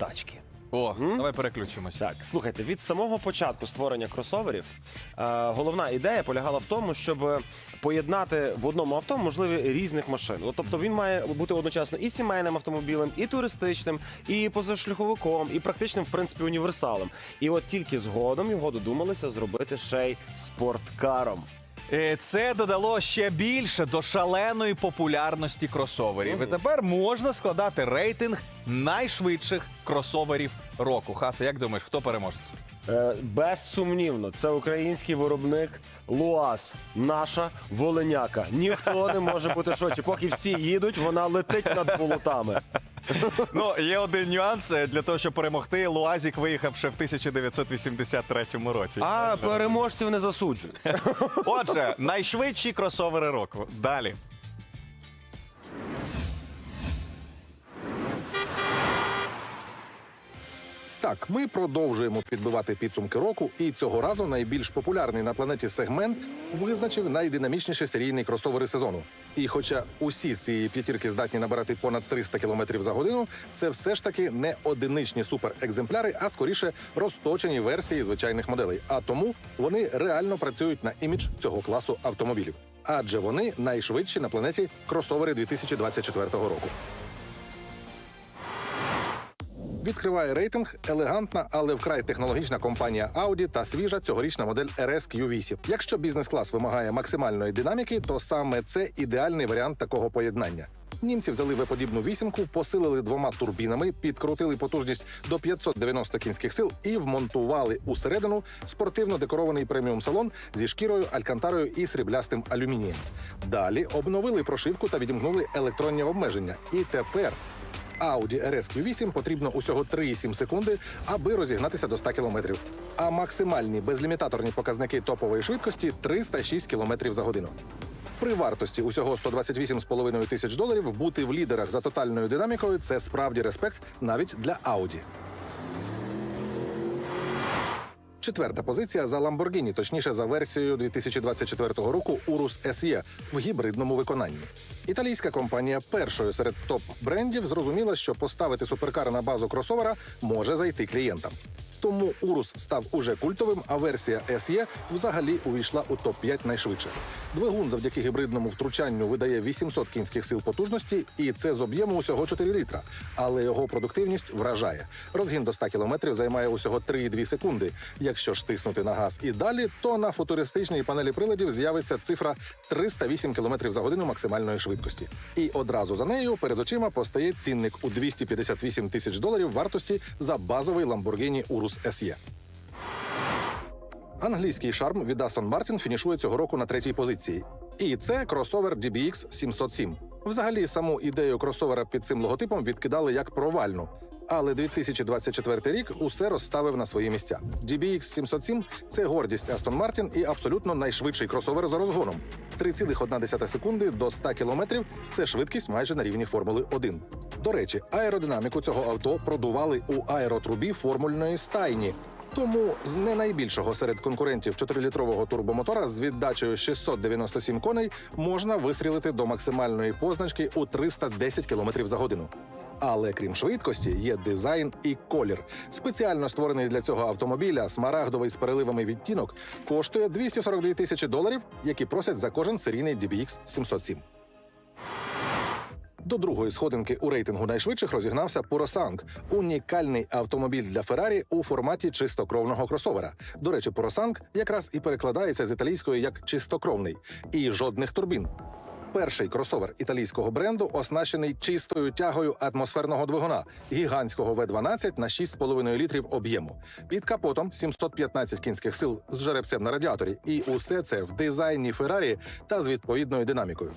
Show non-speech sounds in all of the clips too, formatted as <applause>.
тачки. О, давай переключимось. Так, слухайте, від самого початку створення кросоверів е, головна ідея полягала в тому, щоб поєднати в одному авто можливі різних машин. От, тобто він має бути одночасно і сімейним автомобілем, і туристичним, і позашляховиком, і практичним, в принципі, універсалом. І от тільки згодом його додумалися зробити ще й спорткаром. Е, Це додало ще більше до шаленої популярності кросоверів. І тепер можна складати рейтинг найшвидших кросоверів року. Хаса, як думаєш, хто переможець? Е, Безсумнівно, це український виробник Луаз, наша Волиняка. Ніхто не може бути швидше. Поки всі їдуть, вона летить над болотами. <laughs> Ну, є один нюанс Е, для того, щоб перемогти. Луазік виїхав ще в 1983 році. А переможців не засуджують. Отже, найшвидші кросовери року. Далі. Так, ми продовжуємо підбивати підсумки року, і цього разу найбільш популярний на планеті сегмент визначив найдинамічніші серійні кросовери сезону. І хоча усі з цієї п'ятірки здатні набирати понад 300 км за годину, це все ж таки не одиничні суперекземпляри, а скоріше розточені версії звичайних моделей. А тому вони реально працюють на імідж цього класу автомобілів. Адже вони найшвидші на планеті кросовери 2024 року. Відкриває рейтинг елегантна, але вкрай технологічна компанія Audi та свіжа цьогорічна модель RS Q8. Якщо бізнес-клас вимагає максимальної динаміки, то саме це ідеальний варіант такого поєднання. Німці взяли V-подібну вісімку, посилили двома турбінами, підкрутили потужність до 590 кінських сил і вмонтували усередину спортивно декорований преміум салон зі шкірою, алькантарою і сріблястим алюмінієм. Далі обновили прошивку та відімкнули електронні обмеження. І тепер Audi RS Q8 потрібно усього 3,7 секунди, аби розігнатися до 100 км. А максимальні безлімітаторні показники топової швидкості 306 км за годину. При вартості усього 128,5 тисяч доларів бути в лідерах за тотальною динамікою це справді респект навіть для Audi. Четверта позиція за Lamborghini, точніше за версією 2024 року Urus SE в гібридному виконанні. Італійська компанія першою серед топ-брендів зрозуміла, що поставити суперкар на базу кросовера може зайти клієнтам. Тому Урус став уже культовим, а версія SE взагалі увійшла у топ-5 найшвидших. Двигун завдяки гібридному втручанню видає 800 кінських сил потужності, і це з об'єму усього 4 літра. Але його продуктивність вражає. Розгін до 100 км займає усього 3,2 секунди. Якщо ж тиснути на газ і далі, то на футуристичній панелі приладів з'явиться цифра 308 км за годину максимальної швидкості. І одразу за нею перед очима постає цінник у 258 тисяч доларів вартості за базовий Lamborghini Urus SE. Англійський шарм від Aston Martin фінішує цього року на третій позиції. І це кросовер DBX 707. Взагалі, саму ідею кросовера під цим логотипом відкидали як провальну. Але 2024 рік усе розставив на свої місця. DBX 707 – це гордість Aston Martin і абсолютно найшвидший кросовер за розгоном. 3,1 секунди до 100 кілометрів – це швидкість майже на рівні Формули 1. До речі, аеродинаміку цього авто продували у аеротрубі формульної стайні. Тому з не найбільшого серед конкурентів 4-літрового турбомотора з віддачею 697 коней можна вистрілити до максимальної позначки у 310 км за годину. Але крім швидкості, є дизайн і колір. Спеціально створений для цього автомобіля смарагдовий з переливами відтінок коштує 242 тисячі доларів, які просять за кожен серійний DBX 707. До другої сходинки у рейтингу найшвидших розігнався Purosang – унікальний автомобіль для Феррарі у форматі чистокровного кросовера. До речі, Purosang якраз і перекладається з італійської як чистокровний і жодних турбін. Перший кросовер італійського бренду оснащений чистою тягою атмосферного двигуна гігантського V12 на 6,5 літрів об'єму. Під капотом 715 кінських сил з жеребцем на радіаторі. І усе це в дизайні Феррарі та з відповідною динамікою.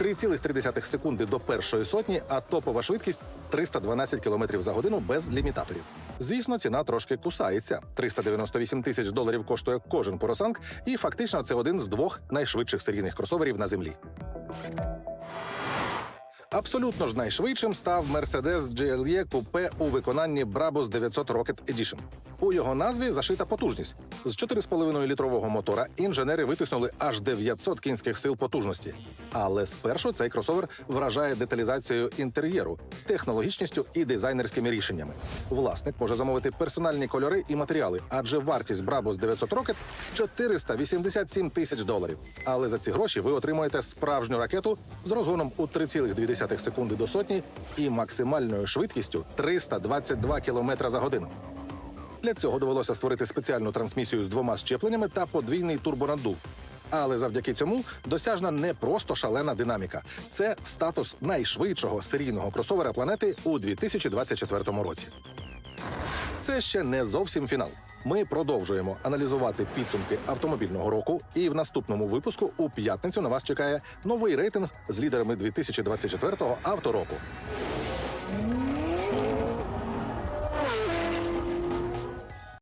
3,3 секунди до першої сотні, а топова швидкість 312 км за годину без лімітаторів. Звісно, ціна трошки кусається. 398 тисяч доларів коштує кожен поросанг, і фактично це один з двох найшвидших серійних кросоверів на землі. you. Абсолютно ж найшвидшим став Mercedes GLE Coupe у виконанні Brabus 900 Rocket Edition. У його назві зашита потужність. З 4,5 літрового мотора інженери витиснули аж 900 кінських сил потужності. Але спершу цей кросовер вражає деталізацією інтер'єру, технологічністю і дизайнерськими рішеннями. Власник може замовити персональні кольори і матеріали, адже вартість Brabus 900 Rocket – 487 тисяч доларів. Але за ці гроші ви отримуєте справжню ракету з розгоном у 3,2 секунди до сотні і максимальною швидкістю 322 км за годину. Для цього довелося створити спеціальну трансмісію з двома щепленнями та подвійний турбонаддув. Але завдяки цьому досяжна не просто шалена динаміка. Це статус найшвидшого серійного кросовера планети у 2024 році. Це ще не зовсім фінал. Ми продовжуємо аналізувати підсумки автомобільного року, і в наступному випуску у п'ятницю на вас чекає новий рейтинг з лідерами 2024-го автороку.